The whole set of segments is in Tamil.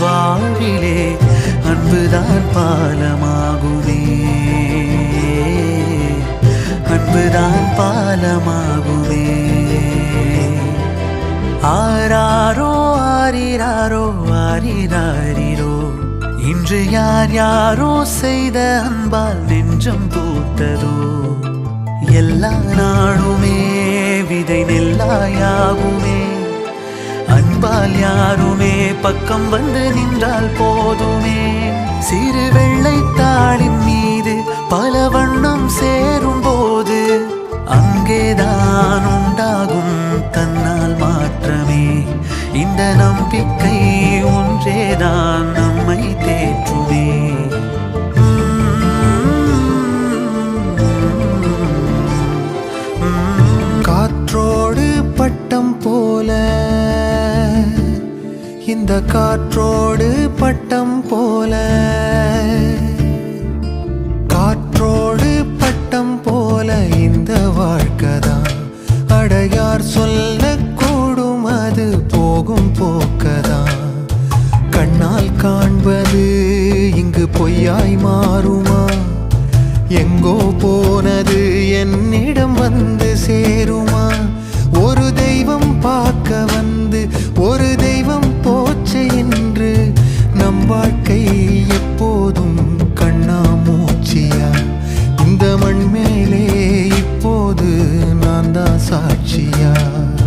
வாழ்விலே அன்புதான் பாலமாகுமே. அன்புதான் பாலமாகுமே. ஆராரோ ஆரிராரோ ஆரிராரிரோ இன்று யார் யாரோ செய்த அன்பால் நெஞ்சம் பூத்ததோ. எல்லா நாளுமே விதை நெல்லாயாகுமே. அன்பால் யாருமே பக்கம் வந்து நின்றால் போதுமே. சிறு வெள்ளைத்தாளின் இந்த காற்றோடு பட்டம் போல. காற்றோடு பட்டம் போல இந்த வாழ்க்கைதான். அடையார் சொல்லக்கூடும் அது போகும் போக்கதான். கண்ணால் காண்பது இங்கு பொய்யாய் மாறுமா? எங்கோ போனது என்னிடம் வந்து சேருமா? ஒரு தெய்வம் பார்க்க நான்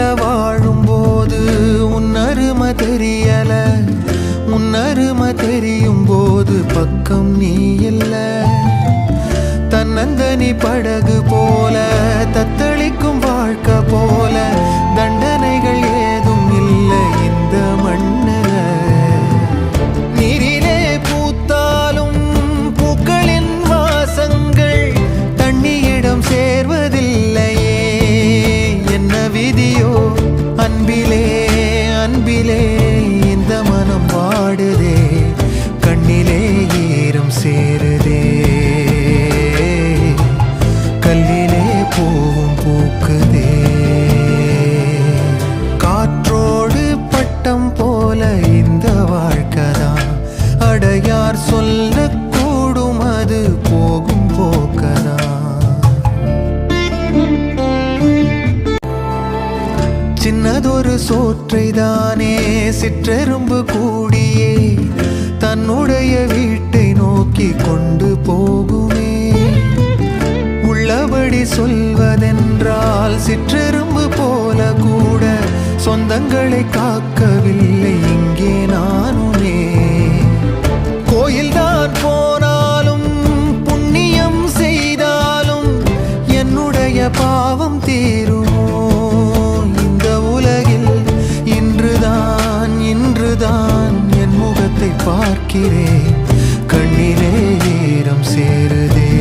பக்கத்துல வாழும்போது உன் அருமை தெரியல. உன் அருமை தெரியும் போது பக்கம் நீ இல்ல. தன்னந்தனி படகு போல தத்த அன்பிலே இந்த மனம் பாடுதே கண்ணிலே ஈரம் சேரு ஒற்றைதானே சிற்றெரும்பு கூடியே தன்னுடைய வீட்டை நோக்கி கொண்டு போகுமே. உள்ளபடி சொல்வதென்றால் சிற்றெரும்பு போல கூட சொந்தங்களை காக்கவில்லை இங்கே நானுமே. கோயில்தான் போனாலும் புண்ணியம் செய்தாலும் என்னுடைய பாவம் தீருமோ? நான் என் முகத்தை பார்க்கிறேன். கண்ணிலே ஈரம் சேருதே.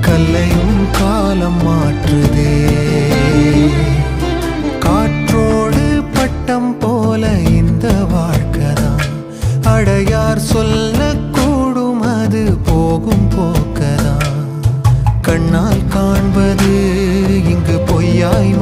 கல்லையும் காலம் மாற்றுதே. காற்றோடு பட்டம் போல இந்த வாழ்க்கைதான். அடையார் சொல்லக்கூடும் அது போகும் போக்கதான். கண்ணால் காண்பது இங்கு பொய்யாய்